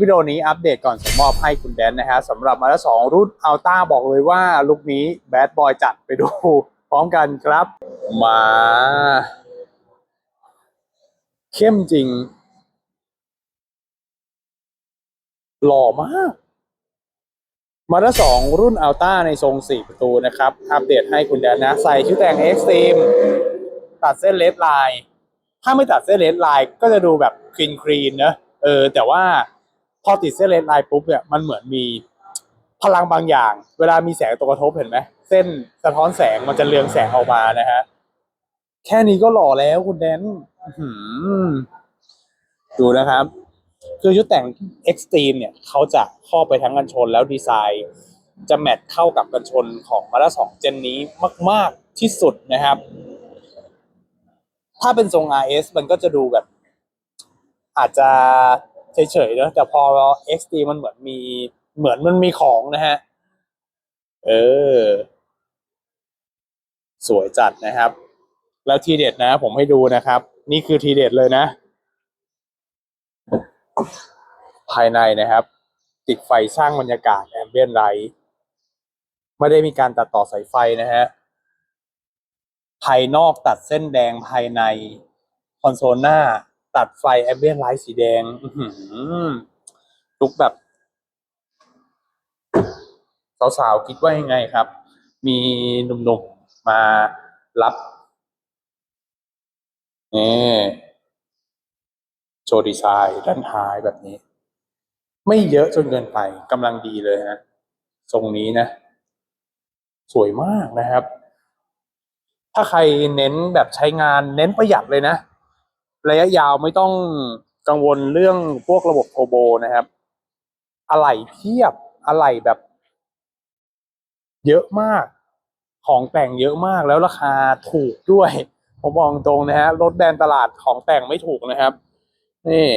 วิดีโอนี้อัปเดตก่อนส่งมอบให้คุณแดนนะฮะสำหรับมาแล้วสองรุ่นอัลต้าบอกเลยว่าลุคนี้แบดบอยจัดไปดูพร้อมกันครับ มา เข้มจริง หล่อมากมาแล้วสองรุ่นอัลต้าในทรงสี่ประตูนะครับ อัปเดตให้คุณแดนนะ ใส่ชุดแต่งเอ็กซ์ตรีมตัดเส้นเลสไลน์ถ้าไม่ตัดเส้นเลสไลน์ก็จะดูแบบคลีนคลีนนะเออแต่ว่า พอติดเส้นเลสไลน์ปุ๊บเนี่ยมันเหมือนมีพลังบางอย่าง เวลามีแสงตกกระทบเห็นไหมเส้นสะท้อนแสงมันจะเรืองแสงออกมานะฮะแค่นี้ก็หล่อแล้วคุณแดนดูนะครับ คือชุดแต่ง Extreme เนี่ยเขาจะครอบไปทั้งกันชนแล้วดีไซน์จะแมทเข้ากับกันชนของมาด้าสองเจนนี้มาก ๆที่สุดนะครับ ถ้าเป็นทรง RS มันก็จะดูแบบ อาจจะ เฉยๆเนอะแต่พอ XT มันเหมือนมีเหมือนมันมีของนะฮะ เออ สวยจัดนะครับ แล้วทีเด็ดนะ ผมให้ดูนะครับ นี่คือทีเด็ดเลยนะ ภายในนะครับ ติดไฟสร้างบรรยากาศแอมเบียนไลท์ไม่ได้มีการตัดต่อสายไฟนะฮะ ภายนอกตัดเส้นแดงภายในคอนโซลหน้า ตัดไฟแอมเบียนไลท์สีแดงลุกแบบ สาวๆ คิดว่ายังไงครับ มีหนุ่มๆ มารับนี่โชว์ดีไซน์ด้านท้ายแบบนี้ ไม่เยอะจนเกินไปกำลังดีเลยฮะทรงนี้นะ สวยมากนะครับ ถ้าใครเน้นแบบใช้งานเน้นประหยัดเลยนะ ระยะยาวไม่ต้องกังวลเรื่องพวกระบบโทโบนะครับ อะไหล่เทียบอะไหล่แบบ เยอะมาก ของแต่งเยอะมากแล้วราคาถูกด้วย ผมบอกตรงนะฮะรถแดนตลาดของแต่งไม่ถูกนะครับ นี่